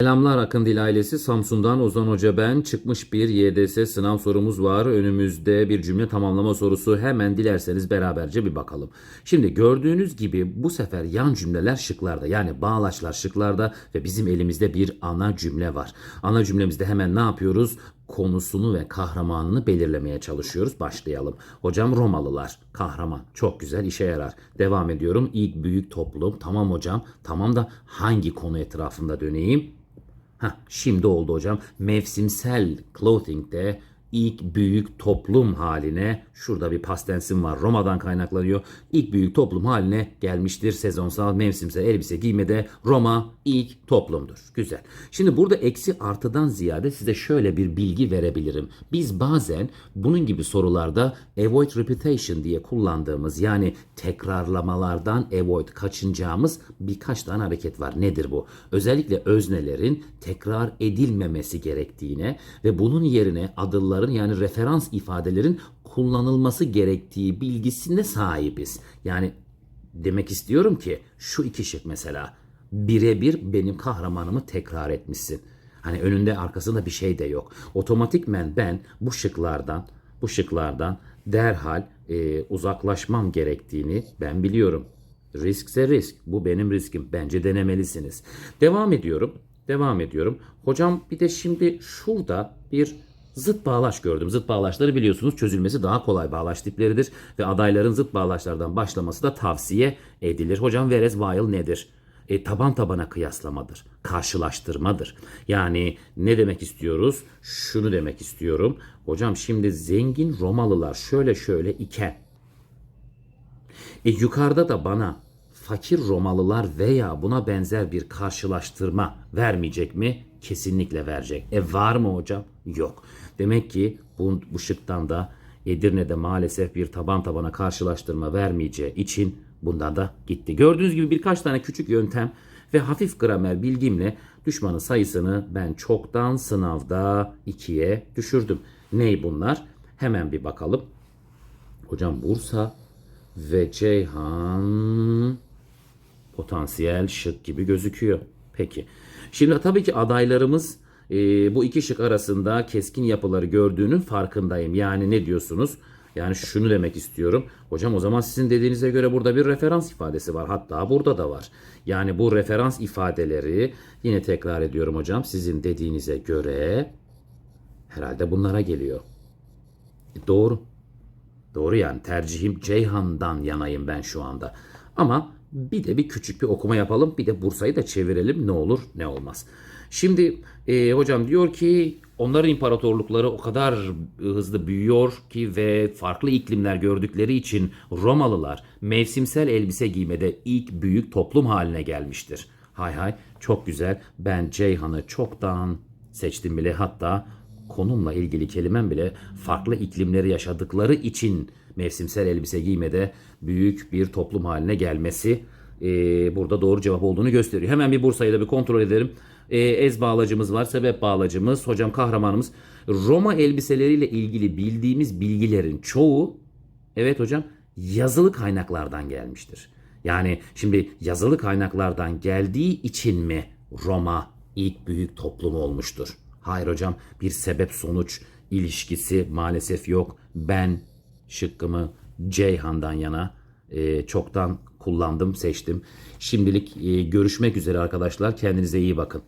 Selamlar Akın Dil ailesi. Samsun'dan Ozan Hoca ben. Çıkmış bir YDS sınav sorumuz var. Önümüzde bir cümle tamamlama sorusu. Hemen dilerseniz beraberce bir bakalım. Şimdi gördüğünüz gibi bu sefer yan cümleler şıklarda. Yani bağlaçlar şıklarda ve bizim elimizde bir ana cümle var. Ana cümlemizde hemen ne yapıyoruz? Konusunu ve kahramanını belirlemeye çalışıyoruz. Başlayalım. Hocam Romalılar, kahraman. Çok güzel işe yarar. Devam ediyorum. İlk büyük toplum. Tamam hocam. Tamam da hangi konu etrafında döneyim? Heh, şimdi oldu hocam. Mevsimsel clothing'de ilk büyük toplum haline şurada bir pastensim var Roma'dan kaynaklanıyor. İlk büyük toplum haline gelmiştir. Sezonsal mevsimsel elbise giymede Roma ilk toplumdur. Güzel. Şimdi burada eksi artıdan ziyade size şöyle bir bilgi verebilirim. Biz bazen bunun gibi sorularda avoid repetition diye kullandığımız yani tekrarlamalardan avoid kaçınacağımız birkaç tane hareket var. Nedir bu? Özellikle öznelerin tekrar edilmemesi gerektiğine ve bunun yerine adılların yani referans ifadelerin kullanılması gerektiği bilgisine sahibiz. Yani demek istiyorum ki şu iki şık mesela birebir benim kahramanımı tekrar etmişsin. Hani önünde arkasında bir şey de yok. Otomatikmen ben bu şıklardan bu şıklardan derhal e, uzaklaşmam gerektiğini ben biliyorum. Riskse risk. Bu benim riskim. Bence denemelisiniz. Devam ediyorum. Devam ediyorum. Hocam bir de şimdi şurada bir zıt bağlaç gördüm. Zıt bağlaçları biliyorsunuz çözülmesi daha kolay bağlaç tipleridir ve adayların zıt bağlaçlardan başlaması da tavsiye edilir. Hocam whereas while nedir? E, taban tabana kıyaslamadır. Karşılaştırmadır. Yani ne demek istiyoruz? Şunu demek istiyorum. Hocam şimdi zengin Romalılar şöyle şöyle iken e, yukarıda da bana fakir Romalılar veya buna benzer bir karşılaştırma vermeyecek mi? Kesinlikle verecek. E var mı hocam? Yok. Demek ki bu, bu şıktan da Edirne'de maalesef bir taban tabana karşılaştırma vermeyeceği için bundan da gitti. Gördüğünüz gibi birkaç tane küçük yöntem ve hafif gramer bilgimle düşmanın sayısını ben çoktan sınavda ikiye düşürdüm. Ney bunlar? Hemen bir bakalım. Hocam Bursa ve Ceyhan potansiyel şık gibi gözüküyor. Peki. Şimdi tabii ki adaylarımız e, bu iki şık arasında keskin yapıları gördüğünün farkındayım. Yani ne diyorsunuz? Yani şunu demek istiyorum. Hocam o zaman sizin dediğinize göre burada bir referans ifadesi var. Hatta burada da var. Yani bu referans ifadeleri yine tekrar ediyorum hocam. Sizin dediğinize göre herhalde bunlara geliyor. E, doğru. Doğru yani tercihim Ceyhan'dan yanayım ben şu anda. Ama bir de bir küçük bir okuma yapalım. Bir de Bursa'yı da çevirelim ne olur ne olmaz. Şimdi e, hocam diyor ki onların imparatorlukları o kadar hızlı büyüyor ki ve farklı iklimler gördükleri için Romalılar mevsimsel elbise giymede ilk büyük toplum haline gelmiştir. Hay hay çok güzel. Ben Ceyhan'ı çoktan seçtim bile hatta konumla ilgili kelimem bile farklı iklimleri yaşadıkları için mevsimsel elbise giymede büyük bir toplum haline gelmesi e, burada doğru cevap olduğunu gösteriyor. Hemen bir Bursa'yı da bir kontrol edelim. E, ez bağlacımız var, sebep bağlacımız, hocam kahramanımız. Roma elbiseleriyle ilgili bildiğimiz bilgilerin çoğu, evet hocam, yazılı kaynaklardan gelmiştir. Yani şimdi yazılı kaynaklardan geldiği için mi Roma ilk büyük toplum olmuştur? Hayır hocam bir sebep sonuç ilişkisi maalesef yok. Ben şıkkımı Ceyhan'dan yana e, çoktan kullandım seçtim. Şimdilik e, görüşmek üzere arkadaşlar kendinize iyi bakın.